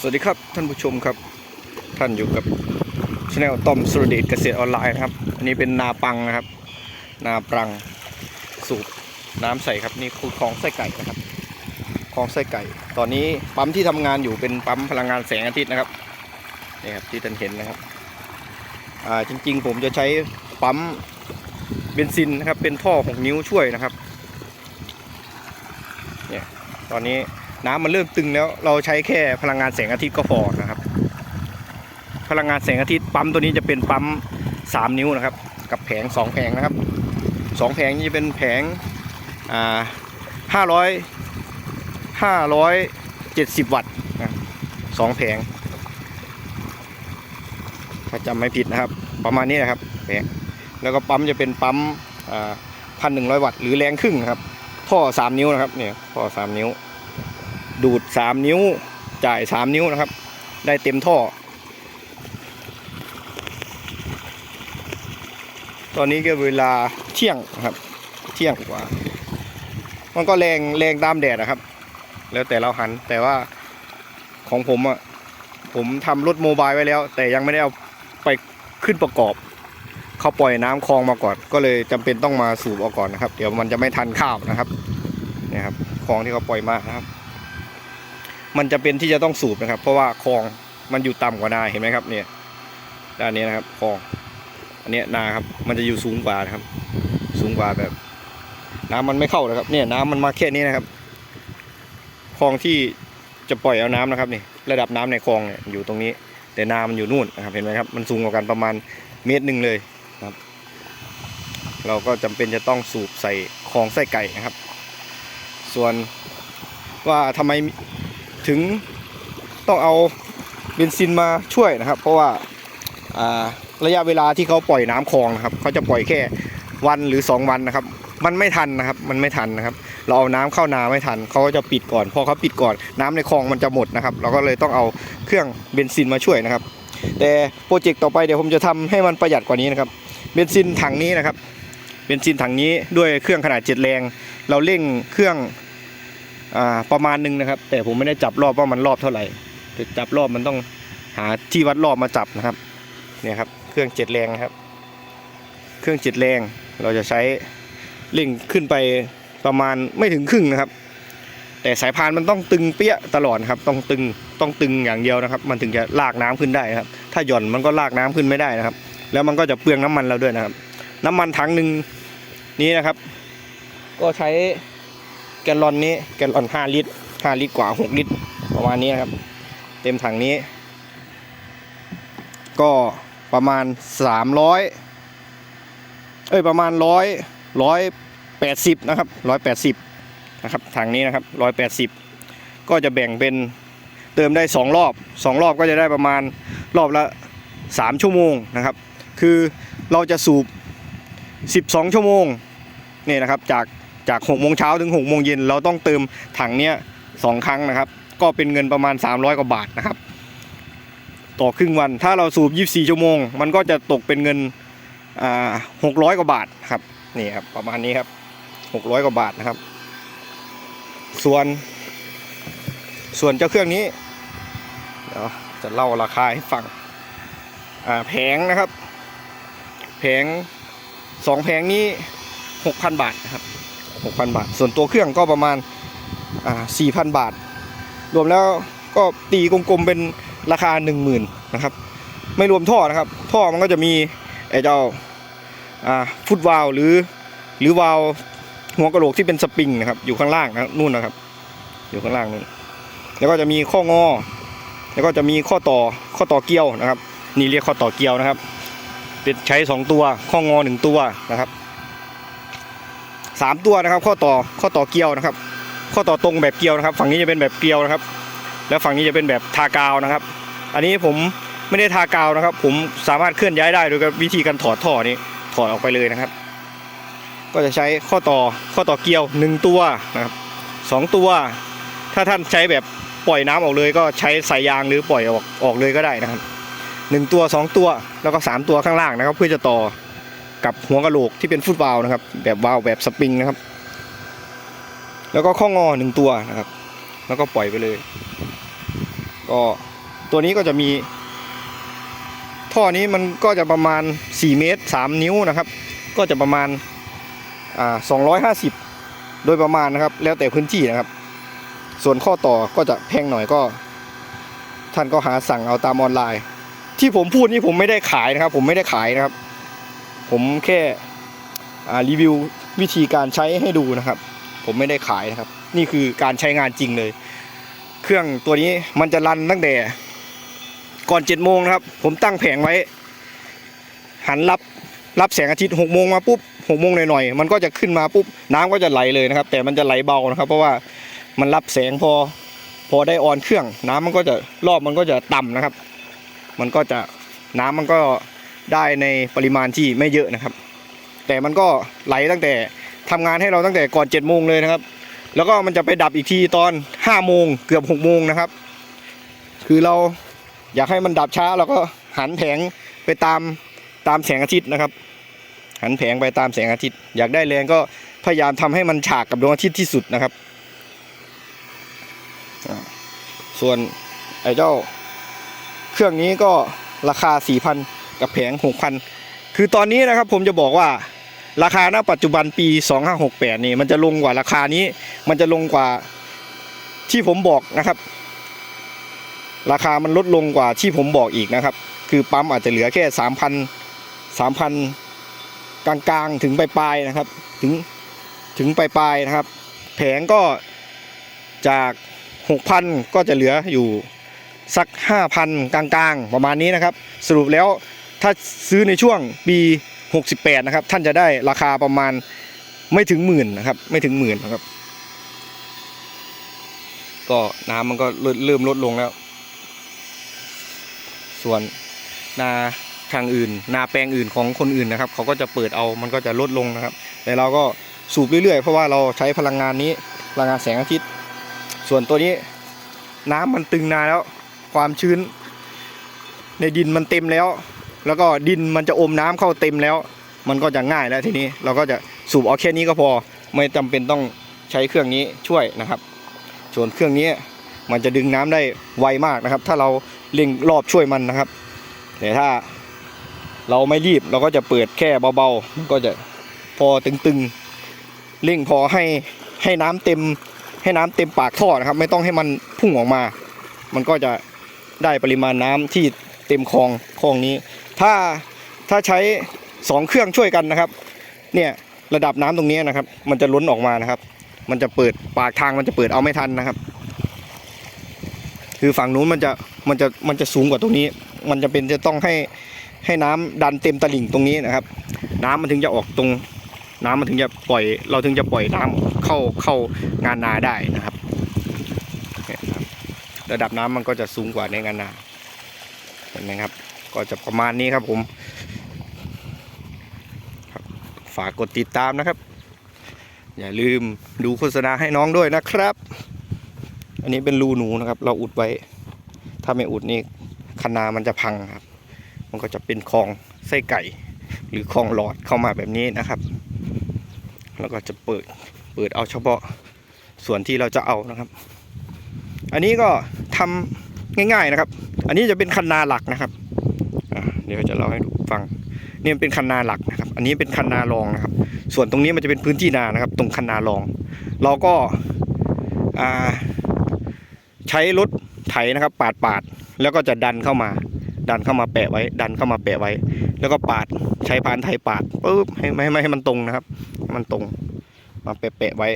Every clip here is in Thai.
สวัสดีครับท่านผู้ชมครับ ท่านอยู่กับช anel ต้อมสุรเดชเกษตรออนไลน์นะครับ อันนี้เป็นนาปังนะครับ นาปังสูบน้ำใส่ครับนี่คือคลองไส้ไก่นะครับคลองไส้ไก่ ตอนนี้ปั๊มที่ทำงานอยู่เป็นปั๊มพลังงานแสงอาทิตย์นะครับนี่ครับที่ท่านเห็นนะครับอ่าจริง ๆ ผมจะใช้ปั๊มเบนซินนะครับเป็นท่อ6นิ้วช่วยนะครับเนี่ยตอนนี้ น้ำมันเริ่มตึงแล้ว เราใช้แค่พลังงานแสงอาทิตย์ก็พอนะครับ พลังงานแสงอาทิตย์ปั๊มตัวนี้จะเป็นปั๊ม 3 นิ้วนะครับ กับแผง 2 แผงนะครับ 2 แผงนี้จะเป็นแผงอ่าห้าร้อยห้าร้อยเจ็ดสิบวัตต์นะสองแผงถ้าจำไม่ผิดนะครับ ประมาณนี้นะครับแผงแล้วก็ปั๊มจะเป็นปั๊มพันหนึ่งร้อยวัตต์หรือแรงครึ่งครับ ท่อสามนิ้วนะครับเนี่ยท่อสามนิ้ว ดูด 3 นิ้วจ่าย 3 นิ้วนะครับ ได้เต็มท่อ ตอนนี้ก็เวลาเที่ยงครับ เที่ยงกว่า มันก็แรงแรงตามแดดนะครับ แล้วแต่เราหันแต่ว่าของผมอะ่ะผมทำรถโมบายไว้แล้ว แต่ยังไม่ได้เอาไปขึ้นประกอบ เขาปล่อยน้ำคลองมาก่อน ก็เลยจำเป็นต้องมาสูบออกก่อนนะครับ เดี๋ยวมันจะไม่ทันข้าวนะครับเนี่ยครับคลองที่เขาปล่อยมานะครับ มันจะเป็นที่จะต้องสูบนะครับ เพราะว่าคลองมันอยู่ต่ำกว่านาเห็นไหมครับเนี่ยด้านนี้นะครับคลองอันเนี้ยนาครับมันจะอยู่สูงกว่านะครับ สูงกว่าแบบ น้ำมันไม่เข้านะครับ เนี่ยน้ำมันมาแค่นี้นะครับคลองที่จะปล่อยเอาน้ำนะครับนี่ระดับน้ำในคลองเนี่ยอยู่ตรงนี้ แต่นามันอยู่นู่นนะครับเห็นไหมครับมันสูงกว่ากันประมาณเมตรหนึ่งเลยนะครับ เราก็จำเป็นจะต้องสูบใส่คลองไส้ไก่นะครับ ส่วนว่าทำไม ถึงต้องเอาเบนซินมาช่วยนะครับ เพราะว่าระยะเวลาที่เขาปล่อยน้ำคลองนะครับเขาจะปล่อยแค่วันหรือ 2 วันนะครับ มันไม่ทันนะครับมันไม่ทันนะครับ เราเอาน้ำเข้านาไม่ทันเขาก็จะปิดก่อนพอเขาปิดก่อน น้ำในคลองมันจะหมดนะครับ เราก็เลยต้องเอาเครื่องเบนซินมาช่วยนะครับ แต่โปรเจกต์ต่อไปเดี๋ยวผมจะทำให้มันประหยัดกว่านี้นะครับเบนซินถังนี้นะครับเบนซินถังนี้ด้วยเครื่องขนาดเจ็ดแรง เราเร่งเครื่อง ประมาณหนึงนะครับ แต่ผมไม่ได้จับรอบว่ามันรอบเท่าไหร่จับรอบมันต้องหาที่วัดรอบมาจับนะครับเนี่ยครับ เครื่องเจ็ดแรงนะครับ เครื่องเจ็ดแรงเราจะใช้เร่งขึ้นไปประมาณไม่ถึงครึ่งนะครับ แต่สายพานมันต้องตึงเปี้ยตลอดครับ ต้องตึงต้องตึงอย่างเดียวนะครับ มันถึงจะลากน้ำขึ้นได้ครับ ถ้าหย่อนมันก็ลากน้ำขึ้นไม่ได้นะครับ แล้วมันก็จะเปลืองน้ำมันเราด้วยนะครับ น้ำมันถังหนึ่งนี้นะครับ ก็ใช้ แกลลอนนี้แกลลอน5ลิตร5ลิตรกว่า6ลิตรประมาณนี้ครับ เต็มถังนี้ ก็ประมาณ300เอ้ยประมาณ100 180นะครับ180นะครับถังนี้นะครับ180ก็จะแบ่งเป็นเติมได้2รอบ2รอบก็จะได้ประมาณรอบละ3ชั่วโมงนะครับ คือเราจะสูบ 12 ชั่วโมงนี่นะครับจาก จาก6โมงเช้าถึง6โมงเย็นเราต้องเติมถังเนี้ยสองครั้งนะครับ ก็เป็นเงินประมาณ 300 กว่าบาทนะครับ ต่อครึ่งวันถ้าเราสูบ 24 ชั่วโมง มันก็จะตกเป็นเงินอ่า600กว่าบาทครับนี่ครับประมาณนี้ครับ600กว่าบาทนะครับ ส่วน ส่วนเจ้าเครื่องนี้เดี๋ยวจะเล่าราคาให้ฟังอ่าแผงนะครับ แผงสองแผงนี้6,000บาทนะครับ 6,000 บาท ส่วนตัวเครื่องก็ประมาณอ่า4,000 บาท รวมแล้วก็ตีกลมๆเป็นราคา 10,000นะครับ ไม่รวมท่อนะครับ ท่อมันก็จะมีไอ้เจ้าอ่าฟุตวาลหรือหรือวาลหัวกระโหลกที่เป็นสปริงนะครับ อยู่ข้างล่างนะนู่นนะครับ อยู่ข้างล่างนู่นแล้วก็จะมีข้องอ แล้วก็จะมีข้อต่อข้อต่อเกลียวนะครับ นี่เรียกข้อต่อเกลียวนะครับ เป็นใช้สองตัวข้องอหนึ่งตัวนะครับ สามตัวนะครับ ข้อต่อข้อต่อเกลียวนะครับ ข้อต่อตรงแบบเกลียวนะครับ ฝั่งนี้จะเป็นแบบเกลียวนะครับ แล้วฝั่งนี้จะเป็นแบบทากาวนะครับ อันนี้ผมไม่ได้ทากาวนะครับ ผมสามารถเคลื่อนย้ายได้โดยวิธีการถอดท่อนี้ถอดออกไปเลยนะครับ ก็จะใช้ข้อต่อข้อต่อเกลียวหนึ่งตัวนะครับสองตัว ถ้าท่านใช้แบบปล่อยน้ำออกเลย ก็ใช้สายยางหรือปล่อยออกออกเลยก็ได้นะครับหนึ่งตัวสองตัวแล้วก็สามตัวข้างล่างนะครับ เพื่อจะต่อ กับหัวกะโหลกที่เป็นฟุตวาลนะครับ แบบวาลวแบบสปริงนะครับ แล้วก็ข้องอหนึ่งตัวนะครับ แล้วก็ปล่อยไปเลย ก็ตัวนี้ก็จะมี ท่อนี้มันก็จะประมาณ 4 เมตร 3 นิ้วนะครับ ก็จะประมาณอ่า250 โดยประมาณนะครับ แล้วแต่พื้นที่นะครับ ส่วนข้อต่อก็จะแพงหน่อยก็ท่านก็หาสั่งเอาตามออนไลน์ ที่ผมพูดนี่ผมไม่ได้ขายนะครับ ผมไม่ได้ขายนะครับ ผมแค่รีวิววิธีการใช้ให้ดูนะครับ ผมไม่ได้ขายนะครับ นี่คือการใช้งานจริงเลย เครื่องตัวนี้มันจะรันตั้งแต่ ก่อนเจ็ดโมงนะครับ ผมตั้งแผงไว้ หันรับรับแสงอาทิตย์หกโมงมาปุ๊บหกโมงหน่อยๆมันก็จะขึ้นมาปุ๊บน้ำก็จะไหลเลยนะครับ แต่มันจะไหลเบานะครับ เพราะว่ามันรับแสงพอพอได้ออนเครื่อง น้ำมันก็จะรอบมันก็จะต่ำนะครับ มันก็จะน้ำมันก็ ได้ในปริมาณที่ไม่เยอะนะครับ แต่มันก็ไหลตั้งแต่ทำงานให้เราตั้งแต่ก่อน7จ็ดโมงเลยนะครับ แล้วก็มันจะไปดับอีกทีตอน5้าโมงเกือบ6กโมงนะครับ คือเราอยากให้มันดับช้าเราก็หันแผงไปตามตามแสงอาทิตย์นะครับ หันแผงไปตามแสงอาทิตย์ อยากได้แรงก็พยายามทำให้มันฉากกับดวงอาทิตย์ที่สุดนะครับ ส่วนไอ้เจ้า เครื่องนี้ก็ราคา 4,000 กับแผง6,000คือตอนนี้นะครับผมจะบอกว่าราคาณปัจจุบันปี 2568 นี่ มันจะลงกว่าราคานี้ มันจะลงกว่าที่ผมบอกนะครับ ราคามันลดลงกว่าที่ผมบอกอีกนะครับ คือปั๊มอาจจะเหลือแค่ 3,000 3,000 กลางๆ ถึงปลายๆนะครับ ถึงถึงปลายๆนะครับ แผงก็จาก 6,000 ก็จะเหลืออยู่สัก 5,000 กลางๆ ประมาณนี้นะครับ สรุปแล้ว ถ้าซื้อในช่วงปี 68 นะครับ ท่านจะได้ราคาประมาณไม่ถึงหมื่นนะครับ ไม่ถึงหมื่นนะครับ ก็น้ำมันก็เริ่มลดลงแล้ว ส่วนนาทางอื่น นาแปลงอื่นของคนอื่นนะครับ เขาก็จะเปิดเอามันก็จะลดลงนะครับ แต่เราก็สูบเรื่อยๆ เพราะว่าเราใช้พลังงานนี้พลังงานแสงอาทิตย์ ส่วนตัวนี้น้ำมันตึงนานแล้ว ความชื้น ในดินมันเต็มแล้ว แล้วก็ดินมันจะอมน้ำเข้าเต็มแล้ว มันก็จะง่ายแล้วทีนี้เราก็จะสูบเอาแค่นี้ก็พอ ไม่จำเป็นต้องใช้เครื่องนี้ช่วยนะครับ ส่วนเครื่องนี้มันจะดึงน้ำได้ไวมากนะครับ ถ้าเราเร่งรอบช่วยมันนะครับ แต่ถ้าเราไม่รีบเราก็จะเปิดแค่เบาๆมันก็จะพอตึงๆเร่งพอให้ให้น้ำเต็มให้น้ำเต็มปากท่อนะครับ ไม่ต้องให้มันพุ่งออกมา มันก็จะได้ปริมาณน้ำที่เต็มคลองคลองนี้ ถ้าถ้าใช้สองเครื่องช่วยกันนะครับ เนี่ยระดับน้ำตรงนี้นะครับ มันจะล้นออกมานะครับ มันจะเปิดปากทางมันจะเปิดเอาไม่ทันนะครับ คือฝั่งนู้นมันจะมันจะมันจะสูงกว่าตรงนี้ มันจะเป็นจะต้องให้ให้น้ำดันเต็มตลิ่งตรงนี้นะครับ น้ำมันถึงจะออกตรง น้ำมันถึงจะปล่อย เราถึงจะปล่อยน้ำเข้าเข้างานนาได้นะครับเนี่ยครับระดับน้ำมันก็จะสูงกว่าในงานนาเห็นไหมครับ ก็จะประมาณนี้ครับผม ฝากกดติดตามนะครับ อย่าลืมดูโฆษณาให้น้องด้วยนะครับ อันนี้เป็นรูหนูนะครับ เราอุดไว้ ถ้าไม่อุดนี่คะนามันจะพังครับ มันก็จะเป็นคลองไส้ไก่ หรือคลองหลอดเข้ามาแบบนี้นะครับ แล้วก็จะเปิดเปิดเอาเฉพาะส่วนที่เราจะเอานะครับ อันนี้ก็ทำง่ายๆนะครับ อันนี้จะเป็นคันนาหลักนะครับ เดี๋ยวจะเล่าให้ดูฟังนี่มันเป็นคันนาหลักนะครับ อันนี้เป็นคันนารองนะครับ ส่วนตรงนี้มันจะเป็นพื้นที่นานะครับ ตรงคันนารอง เราก็าใช้รถไถนะครับ ปาดปาดๆแล้วก็จะดันเข้ามา ดันเข้ามาแปะไว้ ดันเข้ามาแปะไว้ แล้วก็ปาดใช้พานไถปาดปุ๊บให้ไม่ให้มันตรงนะครับให้มันตรงมาแปะแปะๆไว้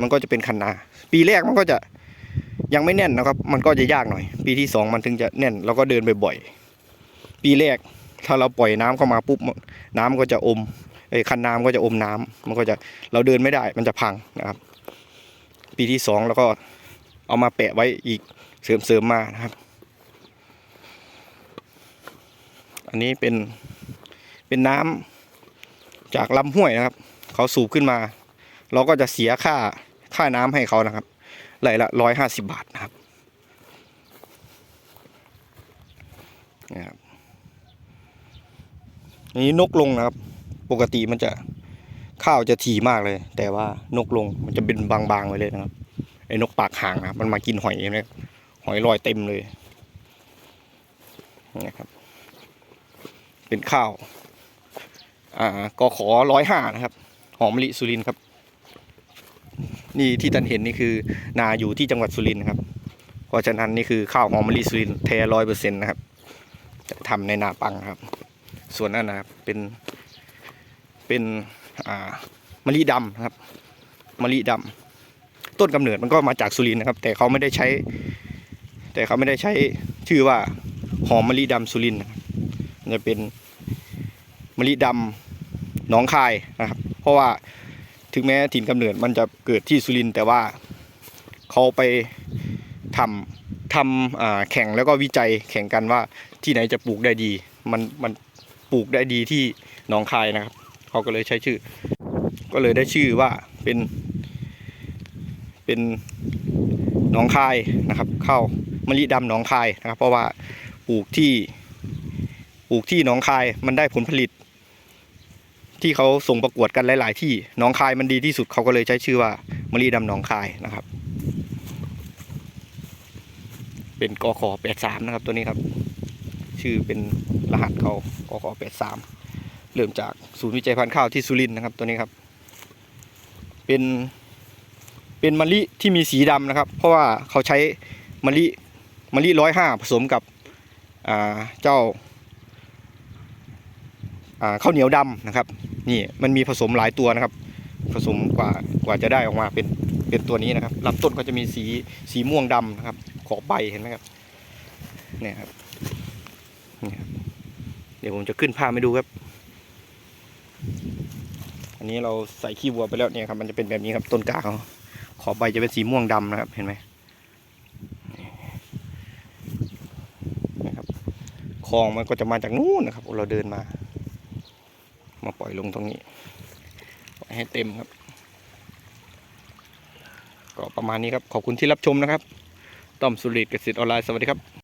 มันก็จะเป็นคันนา ปีแรกมันก็จะยังไม่แน่นนะครับ มันก็จะยากหน่อย ปีที่สองมันถึงจะแน่นเราก็เดินบ่อยๆ ปีแรกถ้าเราปล่อยน้ำเข้ามาปุ๊บน้ำก็จะอมไอ้คันน้ำก็จะอมน้ำมันก็จะเราเดินไม่ได้มันจะพังนะครับ ปีที่สองเราก็เอามาแปะไว้อีกเสริมๆมานะครับ อันนี้เป็นเป็นน้ำจากลำห้วยนะครับ เขาสูบขึ้นมา เราก็จะเสียค่าค่าน้ำให้เขานะครับไหลละร้อยห้าสิบบาทนะครับนี่ครับ นนี้นกลงนะครับ ปกติมันจะข้าวจะถี่มากเลย แต่ว่านกลงมันจะเป็นบางๆไวเลยนะครับไอ้นกปากห่างนะครับมันมากินหอยเลยหอยลอยเต็มเลยนะครับ เป็นข้าว อ่ากขอร้อยห้านะครับ หอมมะลิสุรินครับ นี่ที่ท่านเห็นนี่คือ นาอยู่ที่จังหวัดสุรินทร์ครับ เพราะฉะนั้นนี่คือข้าวหอมมะลิสุรินทร์แท้ร้อยเปอร์เซ็นต์นะครับทำในนาปังครับ ส่วนนั้นนะครับเป็นเป็นอ่ามะลิดำนะครับมะลิดำต้นกำเนิดมันก็มาจากสุรินนะครับ แต่เขาไม่ได้ใช้ แต่เขาไม่ได้ใช้ชื่อว่าหอมมะลิดำสุรินนะครับจะเป็นมะลิดำหนองคายนะครับ เพราะว่าถึงแม้ถิ่นกำเนิดมันจะเกิดที่สุรินแต่ว่าเขาไปทำทำแข่งแล้วก็วิจัยแข่งกันว่าที่ไหนจะปลูกได้ดี มันมัน ปลูกได้ดีที่หนองคายนะครับ เขาก็เลยใช้ชื่อ ก็เลยได้ชื่อว่าเป็น เป็นหนองคายนะครับข้าวมะลิดำหนองคายนะครับ เพราะว่าปลูกที่ปลูกที่หนองคายมันได้ผลผลิต ที่เขาส่งประกวดกันหลาย ๆ ที่หนองคายมันดีที่สุดเขาก็เลยใช้ชื่อว่ามะลิดำหนองคายนะครับ เป็นกอขแปดสามนะครับตัวนี้ครับ ชื่อเป็นรหัสเขากขแปดสามเริ่มจากศูนย์วิจัยพันธุ์ข้าวที่สุรินทร์นะครับตัวนี้ครับ เป็นเป็นมะลิที่มีสีดำนะครับ เพราะว่าเขาใช้มะลิมะลิร้อยห้าผสมกับเจ้าาข้าวเหนียวดำนะครับนี่มันมีผสมหลายตัวนะครับ ผสมกว่ากว่าจะได้ออกมาเป็นเป็นตัวนี้นะครับลำต้นก็จะมีสีสีม่วงดำนะครับขอบใบเห็นไหมครับเนี่ยครับ เดี๋ยวผมจะขึ้นภาพให้ดูครับ อันนี้เราใส่ขี้วัวไปแล้วเนี่ยครับ มันจะเป็นแบบนี้ครับต้นกาเขาขอบใบจะเป็นสีม่วงดำนะครับ เห็นไหมนี่ครับคลองมันก็จะมาจากนู้นนะครับ เราเดินมา มาปล่อยลงตรงนี้ปล่อยให้เต็มครับ ก็ประมาณนี้ครับ ขอบคุณที่รับชมนะครับต้อมสุริตเกษตรออนไลน์สวัสดีครับ